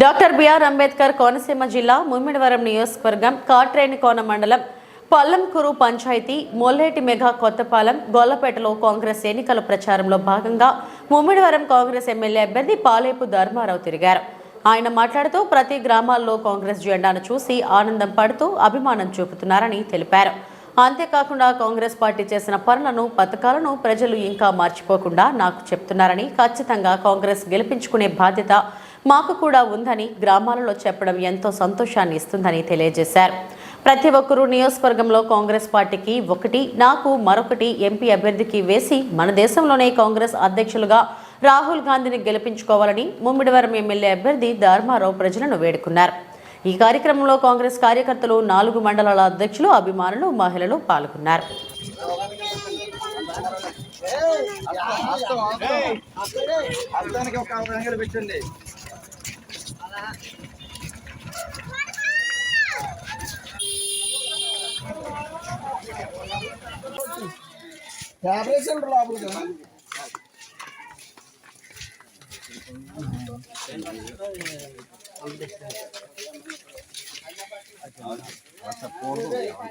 Doctor BR Ambedkar Konaseema జిల్లా ముమ్మిడివరం నియోజకవర్గం కాట్రేనికోన మండలం పల్లంకురు పంచాయతీ మొల్లేటి మెగా కొత్తపాలెం గొల్లపేటలో కాంగ్రెస్ ఎన్నికల ప్రచారంలో భాగంగా ముమ్మిడివరం కాంగ్రెస్ ఎమ్మెల్యే అభ్యర్థి పాలేపు ధర్మారావు తిరిగారు. ఆయన మాట్లాడుతూ ప్రతి గ్రామాల్లో కాంగ్రెస్ జెండాను చూసి ఆనందం పడుతూ అభిమానం చూపుతున్నారని తెలిపారు. అంతేకాకుండా కాంగ్రెస్ పార్టీ చేసిన పనులను పథకాలను ప్రజలు ఇంకా మర్చిపోకుండా నాకు చెప్తున్నారని ఖచ్చితంగా కాంగ్రెస్ గెలిపించుకునే బాధ్యత మాకు కూడా ఉందని గ్రామాలలో చెప్పడం ఎంతో సంతోషాన్ని ఇస్తుందని తెలియజేశారు. ప్రతి ఒక్కరూ నియోజకవర్గంలో కాంగ్రెస్ పార్టీకి ఒకటి నాకు మరొకటి ఎంపీ అభ్యర్థికి వేసి మన దేశంలోనే కాంగ్రెస్ అధ్యక్షులుగా రాహుల్ గాంధీని గెలిపించుకోవాలని ముమ్మిడివరం ఎమ్మెల్యే అభ్యర్థి ధర్మారావు ప్రజలను వేడుకున్నారు. ఈ కార్యక్రమంలో కాంగ్రెస్ కార్యకర్తలు నాలుగు మండలాల అధ్యక్షులు అభిమానులు మహిళలు పాల్గొన్నారు. లోపలికి Rasa bolu.